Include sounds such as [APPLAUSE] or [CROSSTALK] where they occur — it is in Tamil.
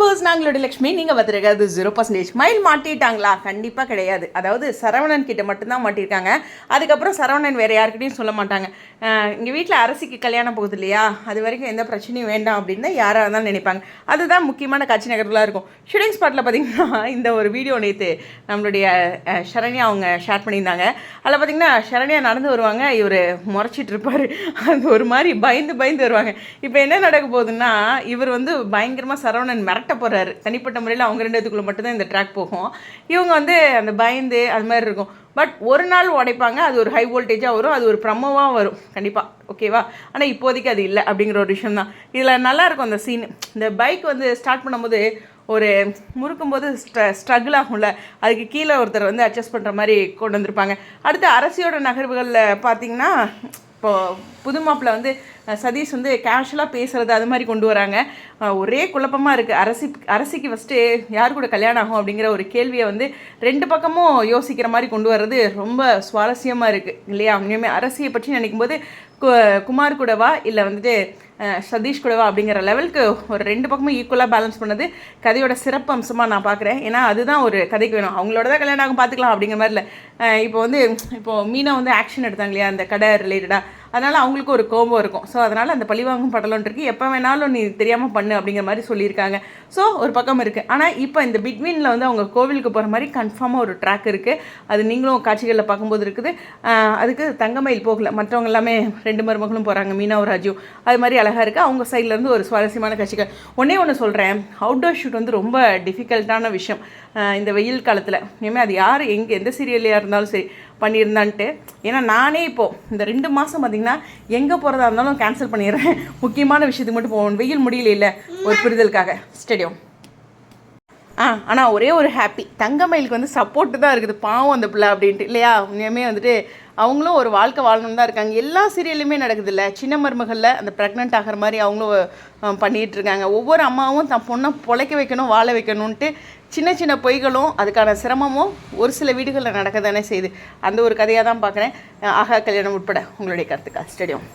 வியூவர்ஸ் நாங்களோட லக்ஷ்மி நீங்கள் பார்த்துருக்காது ஜீரோ பர்சன்டேஜ் மைல் மாட்டிட்டாங்களா? கண்டிப்பாக கிடையாது. அதாவது சரவணன் கிட்ட மட்டும்தான் மாட்டியிருக்காங்க அதுக்கப்புறம் சரவணன் வேறு யாருக்கிட்டையும் சொல்ல மாட்டாங்க. இங்கே வீட்டில் அரசிக்கு கல்யாணம் போகுது இல்லையா? அது வரைக்கும் எந்த பிரச்சனையும் வேண்டாம் அப்படின்னு யாராக இருந்தாலும் நினைப்பாங்க. அதுதான் முக்கியமான காட்சி நகர்களாக இருக்கும். ஷூட்டிங் ஸ்பாட்டில் பார்த்தீங்கன்னா [LAUGHS] இந்த ஒரு வீடியோ நேற்று நம்மளுடைய சரண்யா அவங்க ஷேர் பண்ணியிருந்தாங்க. அதில் பார்த்தீங்கன்னா சரண்யா நடந்து வருவாங்க. இவர் முறைச்சிட்டு இருப்பார். அது ஒரு மாதிரி பயந்து பயந்து வருவாங்க. இப்போ என்ன நடக்க போகுதுன்னா இவர் வந்து பயங்கரமாக சரவணன் மிரட்ட போகிறாரு தனிப்பட்ட முறையில் அவங்க ரெண்டுத்துக்குள்ள மட்டும்தான் இந்த ட்ராக் போகும். இவங்க வந்து அந்த பயந்து அது மாதிரி இருக்கும். பட் ஒரு நாள் உடைப்பாங்க அது ஒரு ஹை வோல்டேஜாக வரும் அது ஒரு ப்ரமோவாக வரும். கண்டிப்பாக ஓகேவா ஆனால் இப்போதைக்கு அது இல்லை அப்படிங்கிற ஒரு விஷயம் தான். இதில் நல்லாயிருக்கும் அந்த சீன் இந்த பைக் வந்து ஸ்டார்ட் பண்ணும்போது ஒரு முறுக்கும்போது ஸ்ட்ர ஸ்ட்ரகிள் ஆகும்ல. அதுக்கு கீழே ஒருத்தர் வந்து அட்ஜஸ்ட் பண்ணுற மாதிரி கொண்டு வந்திருப்பாங்க. அடுத்து அரசியோட நகர்வுகளில் பார்த்தீங்கன்னா இப்போ புது மாப்பிள்ள வந்து சதீஷ் வந்து கேஷுவலாக பேசுகிறது அது மாதிரி கொண்டு வராங்க. ஒரே குழப்பமாக இருக்குது அரசி அரசிக்கு ஃபஸ்ட்டு யார் கூட கல்யாணம் ஆகும் அப்படிங்கிற ஒரு கேள்வியை வந்து ரெண்டு பக்கமும் யோசிக்கிற மாதிரி கொண்டு வர்றது ரொம்ப சுவாரஸ்யமாக இருக்குது இல்லையா? உண்மையுமே அரசியை பற்றி நினைக்கும் போது கு குமார் கூடவா இல்லை வந்துட்டு சதீஷ் கூடவா அப்படிங்கிற லெவலுக்கு ஒரு ரெண்டு பக்கமும் ஈக்குவலாக பேலன்ஸ் பண்ணது கதையோட சிறப்பு அம்சமாக நான் பார்க்குறேன் ஏன்னா அதுதான் ஒரு கதைக்கு வேணும். அவங்களோட தான் கல்யாணம் ஆகும் பார்த்துக்கலாம் அப்படிங்கிற மாதிரி இல்லை. இப்போ வந்து இப்போது மீனா வந்து ஆக்ஷன் எடுத்தாங்க இல்லையா? அந்த கடை ரிலேட்டடாக அதனால் அவங்களுக்கு ஒரு கோபம் இருக்கும். ஸோ அதனால் அந்த பழிவாங்கும் படலம்னு எப்போ வேணாலும் நீ தெரியாமல் பண்ணு அப்படிங்கிற மாதிரி சொல்லியிருக்காங்க. ஸோ ஒரு பக்கம் இருக்குது ஆனால் இப்போ இந்த பிட்வீனில் வந்து அவங்க கோவிலுக்கு போகிற மாதிரி கன்ஃபார்மாக ஒரு ட்ராக் இருக்குது அது நீங்களும் காட்சிகளில் பார்க்கும்போது இருக்குது. அதுக்கு தங்கமயில் போகல. மற்றவங்க எல்லாமே ரெண்டு மருமகளும் போகிறாங்க மீனாவும் ராஜு அது மாதிரி அழகாக இருக்குது அவங்க சைட்லேருந்து ஒரு சுவாரஸ்யமான காட்சிகள். ஒன்றே ஒன்று சொல்கிறேன் அவுட்டோர் ஷூட் வந்து ரொம்ப டிஃபிகல்ட்டான விஷயம். இந்த வெயில் காலத்தில். இனிமேல் அது யார் எங்கே எந்த சீரியல்லையாக இருந்தாலும் சரி பண்ணியிருந்தான்ட்டு. ஏன்னா நானே இப்போது இந்த ரெண்டு மாதம் பார்த்தீங்கன்னா எங்கே போகிறதா இருந்தாலும் கேன்சல் பண்ணிடுறேன். [LAUGHS] முக்கியமான விஷயத்துக்கு மட்டும் போகணும். வெயில் முடியல இல்லை ஒரு புரிதலுக்காக. ஸ்டேடியம் ஆ ஆனால் ஒரே ஒரு ஹாப்பி தங்கமயிலுக்கு வந்து சப்போர்ட்டு தான் இருக்குது. பாவம் அந்த பிள்ளை அப்படின்ட்டு. இல்லையா? உண்மையுமே வந்துட்டு அவங்களும் ஒரு வாழ்க்கை வாழணும் தான் இருக்காங்க. எல்லா சீரியல்லையுமே நடக்குது இல்லை சின்ன மருமகளில் அந்த ப்ரெக்னென்ட் ஆகிற மாதிரி அவங்களும் பண்ணிகிட்டு இருக்காங்க. ஒவ்வொரு அம்மாவும் தன் பொண்ணை பொழைக்க வைக்கணும் வாழ வைக்கணும்ன்ட்டு சின்ன சின்ன பொய்களும் அதுக்கான சிரமமும் ஒரு சில வீடுகளில் நடக்க தானே செய்யுது. அந்த ஒரு கதையாக தான் பார்க்குறேன் ஆகா கல்யாணம் உட்பட உங்களுடைய கருத்துக்கா ஸ்டேடியம்.